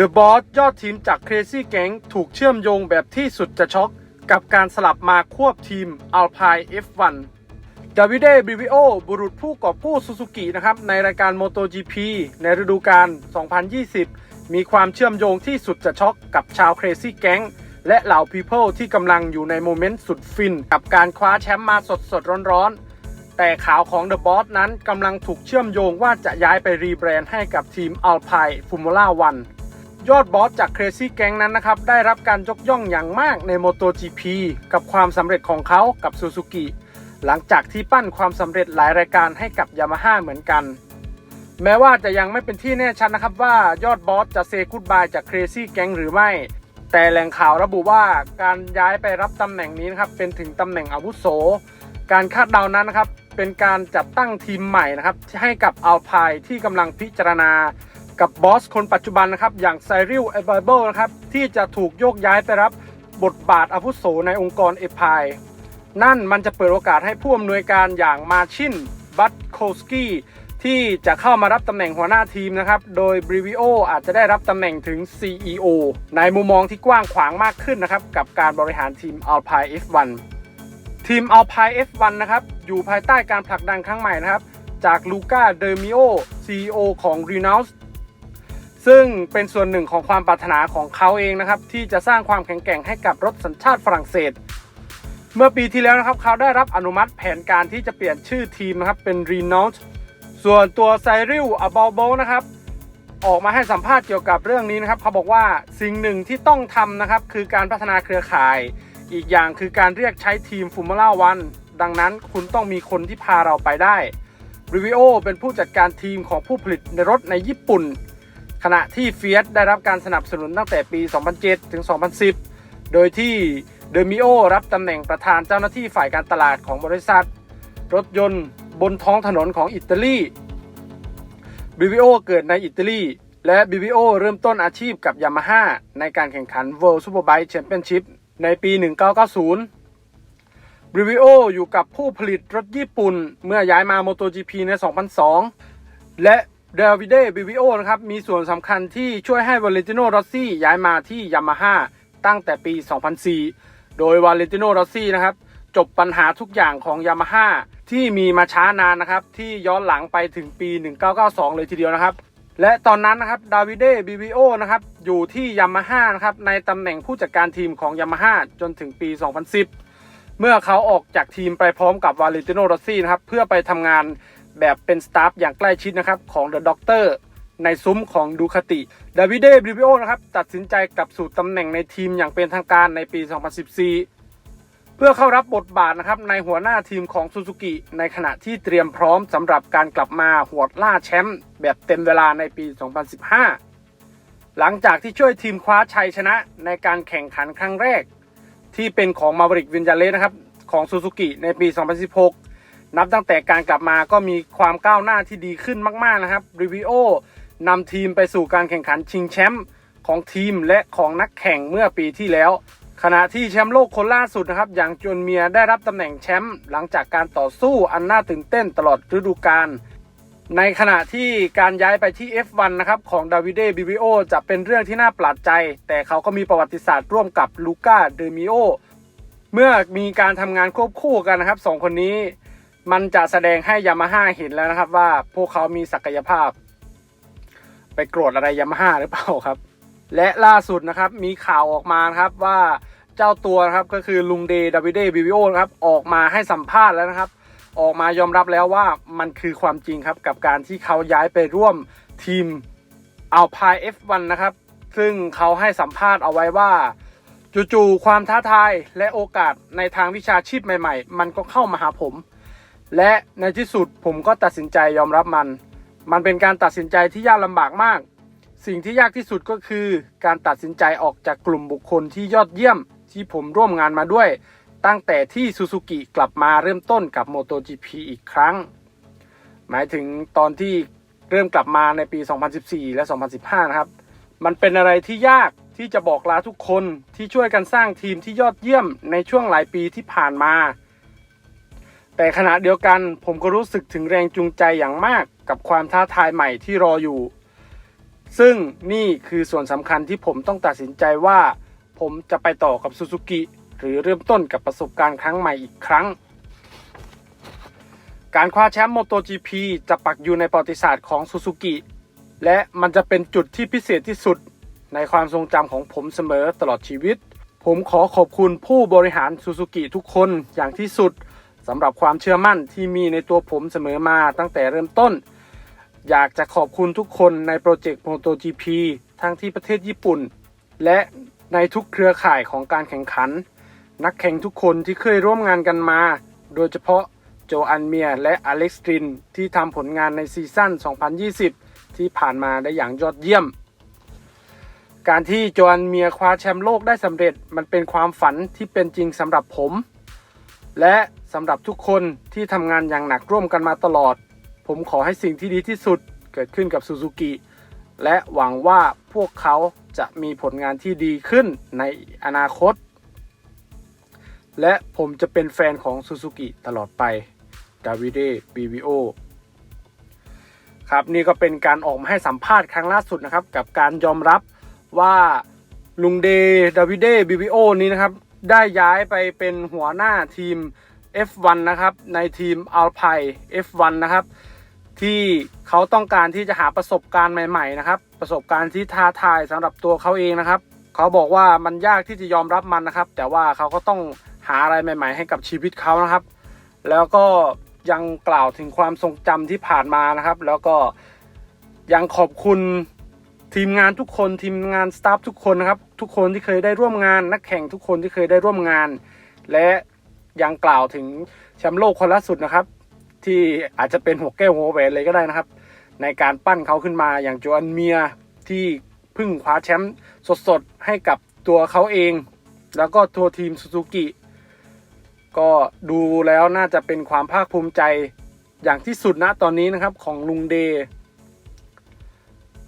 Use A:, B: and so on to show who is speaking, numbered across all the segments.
A: The Boss ยอดทีมจาก Crazy Gang ถูกเชื่อมโยงแบบที่สุดจะช็อกกับการสลับมาควบทีม Alpine F1 ดาวิเดบิวิโอบุรุษผู้กอบกู้ซูซูกินะครับในรายการ MotoGP ในฤดูกาล 2020 มีความเชื่อมโยงที่สุดจะช็อกกับชาว Crazy Gang และเหล่า People ที่กำลังอยู่ในโมเมนต์สุดฟิน กับการคว้าแชมป์มาสดสดร้อนๆ แต่ข่าวของ The Boss นั้นกำลังถูกเชื่อมโยงว่าจะย้ายไปรีแบรนด์ให้กับทีม Alpine Formula 1 ยอดบอสจาก Crazy Gang นั้นนะครับ ได้รับการยกย่องอย่างมากใน MotoGP กับความสำเร็จของเขากับ Suzuki หลังจากที่ปั้นความสำเร็จหลายรายการให้กับ Yamaha เหมือนกัน แม้ว่าจะยังไม่เป็นที่แน่ชัดนะครับว่ายอดบอสจะเซกูดบายจาก Crazy Gang หรือไม่ แต่แหล่งข่าวระบุว่าการย้ายไปรับตำแหน่งนี้นะครับเป็นถึงตำแหน่งอาวุโส การคาดเดานั้นนะครับเป็นการจัดตั้งทีมใหม่นะครับให้กับอัลพายที่กำลังพิจารณา กับบอสคนปัจจุบันนะครับ อย่างไซริลเอเบเบิลนะครับ ที่จะถูกโยกย้ายไปรับบทบาทอาวุโสในองค์กรเอพายนั่นมันจะเปิดโอกาสให้ผู้อำนวยการอย่างมาชินบัตโคสกี้ที่จะเข้ามารับตำแหน่งหัวหน้าทีมนะครับ โดยบริวิโออาจจะได้รับตำแหน่งถึง CEO ในมุมมองที่กว้างขวางมากขึ้นนะครับ กับการบริหารทีม Alpine F1 ทีม Alpine F1 นะครับ อยู่ภายใต้การผลักดันครั้งใหม่นะครับ จากลูก้าเดอร์มิโอ CEO ของ r e n a u l t ซึ่งเป็นส่วนหนึ่งของความปรารถนาของเขาเองนะครับที่จะสร้างความแข็งแกร่งให้กับรถสัญชาติฝรั่งเศส เมื่อปีที่แล้วนะครับเขาได้รับอนุมัติแผนการที่จะเปลี่ยนชื่อทีมนะครับเป็น r e n a u l t ส่วนตัวไซริลอับอลโบนะครับออกมาให้สัมภาษณ์เกี่ยวกับเรื่องนี้นะครับเขาบอกว่าสิ่งหนึ่งที่ต้องทำนะครับคือการพัฒนาเครือข่าย อีกอย่างคือการเรียกใช้ทีมฟูม u ล่าวันดังนั้นคุณต้องมีคนที่พาเราไปได้ริวิโอเป็นผู้จัดการทีมของผู้ผลิตในรถในญี่ปุ่น ขณะที่เฟียสได้รับการสนับสนุนตั้งแต่ปี 2007 ถึง 2010 โดยที่เดมิโอรับตำแหน่งประธานเจ้าหน้าที่ฝ่ายการตลาดของบริษัท รถยนต์บนท้องถนนของอิตาลีบิวิโอเกิดในอิตาลี และบิวิโอเริ่มต้นอาชีพกับยามาฮ่าในการแข่งขัน World Superbike Championship ในปี 1990บิวิโออยู่กับผู้ผลิตรถญี่ปุ่น เมื่อย้ายมา MotoGP ใน 2002 และ เดวิเดบิวิโอนะครับมีส่วนสำคัญที่ช่วยให้วาเลนติโนรอสซี่ย้ายมาที่ยามาฮ่าตั้งแต่ปี 2004 โดยวาเลนติโนรอสซี่นะครับจบปัญหาทุกอย่างของยามาฮ่าที่มีมาช้านานนะครับที่ย้อนหลังไปถึงปี 1992 เลยทีเดียวนะครับ และตอนนั้นนะครับดาวิเดบิวิโอนะครับอยู่ที่ยามาฮ่านะครับในตำแหน่งผู้จัดการทีมของยามาฮ่าจนถึงปี 2010 เมื่อเขาออกจากทีมไปพร้อมกับวาเลนติโนรอสซี่นะครับเพื่อไปทำงาน แบบเป็นสตาฟอย่างใกล้ชิดนะครับของเดอะด็อกเตอร์ในซุ้มของดูคาติดาวิเดบิวิโอนะครับตัดสินใจกลับสู่ตำแหน่งในทีมอย่างเป็นทางการในปี 2014 เพื่อเข้ารับบทบาทนะครับในหัวหน้าทีมของซูซูกิในขณะที่เตรียมพร้อมสำหรับการกลับมาหวดล่าแชมป์แบบเต็มเวลาในปี 2015 หลังจากที่ช่วยทีมคว้าชัยชนะในการแข่งขันครั้งแรก ที่เป็นของมา v ริกวิน a าเลสนะครับของซูซูกิในปี 2016 นับตั้งแต่การกลับมาก็มีความก้าวหน้าที่ดีขึ้นมาก ๆ นะครับริวิโอนำทีมไปสู่การแข่งขันชิงแชมป์ของทีมและของนักแข่งเมื่อปีที่แล้ว ขณะที่แชมป์โลกคนล่าสุดนะครับอย่างจนเมียได้รับตำแหน่งแชมป์หลังจากการต่อสู้อันน่าตื่นเต้นตลอดฤดูกาลในขณะที่การย้ายไปที่ F1 นะครับของดาวิเดบิวิโอจะเป็นเรื่องที่น่าประหลาดใจ แต่เขาก็มีประวัติศาสตร์ร่วมกับลูก้าเดมิโอเมื่อมีการทำงานควบคู่กันนะครับสองคนนี้ มันจะแสดงให้ยามาฮ่าเห็นแล้วนะครับว่าพวกเขามีศักยภาพ ไปโกรธอะไรยามาฮ่าหรือเปล่าครับ และล่าสุดนะครับมีข่าวออกมาครับว่าเจ้าตัวนะครับก็คือลุงเดดาวิเดบิวิโอนะครับออกมาให้สัมภาษณ์แล้วนะครับ ออกมายอมรับแล้วว่ามันคือความจริงครับกับการที่เขาย้ายไปร่วมทีมอัลพาย F1 นะครับ ซึ่งเขาให้สัมภาษณ์เอาไว้ว่าจู่ๆความท้าทายและโอกาสในทางวิชาชีพใหม่ ๆ มันก็เข้ามาหาผม และในที่สุดผมก็ตัดสินใจยอมรับมัน มันเป็นการตัดสินใจที่ยากลำบากมาก สิ่งที่ยากที่สุดก็คือ การตัดสินใจออกจากกลุ่มบุคคลที่ยอดเยี่ยมที่ผมร่วมงานมาด้วย ตั้งแต่ที่ซูซูกิกลับมาเริ่มต้นกับ MotoGP อีกครั้ง หมายถึงตอนที่เริ่มกลับมาในปี 2014 และ 2015 นะครับ มันเป็นอะไรที่ยากที่จะบอกลาทุกคนที่ช่วยกันสร้างทีมที่ยอดเยี่ยมในช่วงหลายปีที่ผ่านมา แต่ขณะเดียวกันผมก็รู้สึกถึงแรงจูงใจอย่างมากกับความท้าทายใหม่ที่รออยู่ ซึ่งนี่คือส่วนสำคัญที่ผมต้องตัดสินใจว่า ผมจะไปต่อกับซูซูกิหรือเริ่มต้นกับประสบการณ์ครั้งใหม่อีกครั้ง การคว้าแชมป์ MotoGP จะปักอยู่ในประวัติศาสตร์ของซูซูกิและมันจะเป็นจุดที่พิเศษที่สุดในความทรงจำของผมเสมอตลอดชีวิต ผมขอขอบคุณผู้บริหารซูซูกิทุกคนอย่างที่สุด สำหรับความเชื่อมั่นที่มีในตัวผมเสมอมาตั้งแต่เริ่มต้น อยากจะขอบคุณทุกคนในโปรเจกต์ MotoGP ทั้งที่ประเทศญี่ปุ่น และในทุกเครือข่ายของการแข่งขัน นักแข่งทุกคนที่เคยร่วมงานกันมา โดยเฉพาะโจอันเมียและอเล็กซ์ตริน ที่ทำผลงานในซีซั่น 2020 ที่ผ่านมาได้อย่างยอดเยี่ยม การที่โจอันเมียคว้าแชมป์โลกได้สำเร็จมันเป็นความฝันที่เป็นจริงสำหรับผม และ สำหรับทุกคนที่ทำงานอย่างหนักร่วมกันมาตลอด ผมขอให้สิ่งที่ดีที่สุดเกิดขึ้นกับซูซูกิและหวังว่าพวกเขาจะมีผลงานที่ดีขึ้นในอนาคต และผมจะเป็นแฟนของซูซูกิตลอดไปดาวิเดบีวิโอครับนี่ก็เป็นการออกมาให้สัมภาษณ์ครั้งล่าสุดนะครับ กับการยอมรับว่าลุงเดดาวิเดบีวิโอนี้นะครับ ได้ย้ายไปเป็นหัวหน้าทีม F1 นะครับ ในทีม Alpine F1 นะครับ ที่เขาต้องการที่จะหาประสบการณ์ใหม่ๆนะครับ ประสบการณ์ที่ท้าทายสำหรับตัวเขาเองนะครับ เขาบอกว่ามันยากที่จะยอมรับมันนะครับ แต่ว่าเขาก็ต้องหาอะไรใหม่ ๆ ให้กับชีวิตเขานะครับ แล้วก็ยังกล่าวถึงความทรงจำที่ผ่านมานะครับ แล้วก็ยังขอบคุณทีมงานทุกคนทีมงานสตาฟทุกคนนะครับ ทุกคนที่เคยได้ร่วมงาน นักแข่งทุกคนที่เคยได้ร่วมงาน และ ยังกล่าวถึงแชมป์โลกคนล่าสุดนะครับ ที่อาจจะเป็นหัวแก้วหัวแหวนเลยก็ได้นะครับ ในการปั้นเขาขึ้นมาอย่างโจอันเมียที่เพึ่งคว้าแชมป์สดๆให้กับตัวเขาเอง แล้วก็ตัวทีมซูซูกิก็ดูแล้วน่าจะเป็นความภาคภูมิใจอย่างที่สุดนะตอนนี้นะครับของลุงเด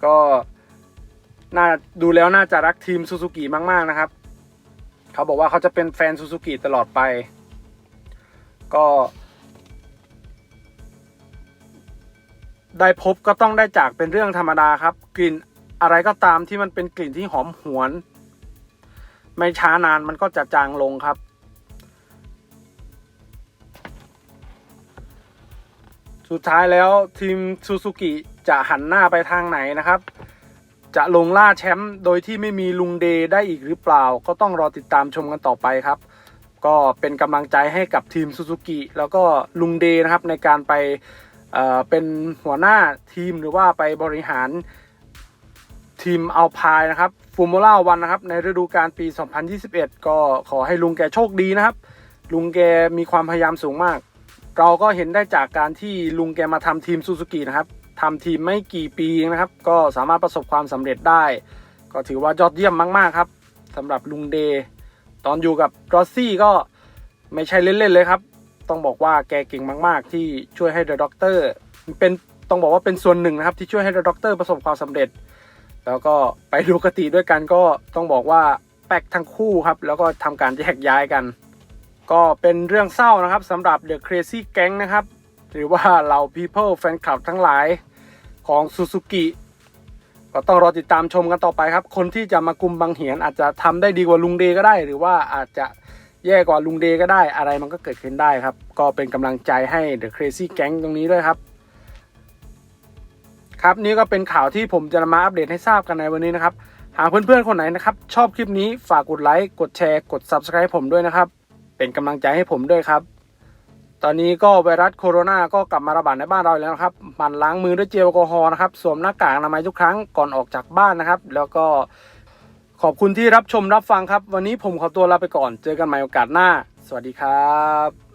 A: ก็น่าดูแล้วน่าจะรักทีมซูซูกิมาก ๆ นะครับ เขาบอกว่าเขาจะเป็นแฟนซูซูกิตลอดไป ก็ได้พบก็ต้องได้จากเป็นเรื่องธรรมดาครับ กลิ่นอะไรก็ตามที่มันเป็นกลิ่นที่หอมหวน ไม่ช้านานมันก็จะจางลงครับ สุดท้ายแล้วทีมซูซูกิจะหันหน้าไปทางไหนนะครับ จะลงล่าแชมป์โดยที่ไม่มีลุงเดย์ได้อีกหรือเปล่า ก็ต้องรอติดตามชมกันต่อไปครับ ก็เป็นกำลังใจให้กับทีมซูซูกิแล้วก็ลุงเดนะครับในการไปเเป็นหัวหน้าทีมหรือว่าไปบริหารทีมอัลพายนะครับฟูมูล่าวันนะครับ ในฤดูกาลปี 2021 ก็ขอให้ลุงแกโชคดีนะครับ ลุงแกมีความพยายามสูงมาก เราก็เห็นได้จากการที่ลุงแกมาทำทีมซูซูกินะครับทำทีมไม่กี่ปีนะครับ ก็สามารถประสบความสำเร็จได้ ก็ถือว่ายอดเยี่ยมมาก ๆ ครับสำหรับลุงเด ตอนอยู่กับรอซี่ก็ไม่ใช่เล่นๆเลยครับ ต้องบอกว่าแกเก่งมาก ๆ ที่ช่วยให้เดอะด็อกเตอร์เป็นต้องบอกว่าเป็นส่วนหนึ่งนะครับ ที่ช่วยให้เดอะด็อกเตอร์ประสบความสำเร็จ แล้วก็ไปดูกติด้วยกันก็ต้องบอกว่าแปลกทั้งคู่ครับ แล้วก็ทำการแยกย้ายกัน ก็เป็นเรื่องเศร้านะครับสำหรับ The Crazy Gang นะครับ หรือว่าเหล่า People แฟนคลับทั้งหลายของซูซู ก็ต้องรอติดตามชมกันต่อไปครับ คนที่จะมากุมบังเหียนอาจจะทำได้ดีกว่าลุงเดย์ก็ได้ หรือว่าอาจจะแย่กว่าลุงเดย์ก็ได้อะไรมันก็เกิดขึ้นได้ครับ ก็เป็นกำลังใจให้ The Crazy Gang ตรงนี้ด้วยครับ ครับนี่ก็เป็นข่าวที่ผมจะมาอัปเดตให้ทราบกันในวันนี้นะครับ หากเพื่อนๆคนไหนนะครับ ชอบคลิปนี้ฝากกดไลค์กดแชร์กด Subscribe ผมด้วยนะครับ เป็นกำลังใจให้ผมด้วยครับ ตอนนี้ก็ไวรัสโคโรนาก็กลับมาระบาดในบ้านเราแล้วนะครับหมั่นล้างมือด้วยเจลแอลกอฮอล์นะครับ สวมหน้ากากอนามัยทุกครั้งก่อนออกจากบ้านนะครับ แล้วก็ขอบคุณที่รับชมรับฟังครับ วันนี้ผมขอตัวลาไปก่อน เจอกันใหม่โอกาสหน้า สวัสดีครับ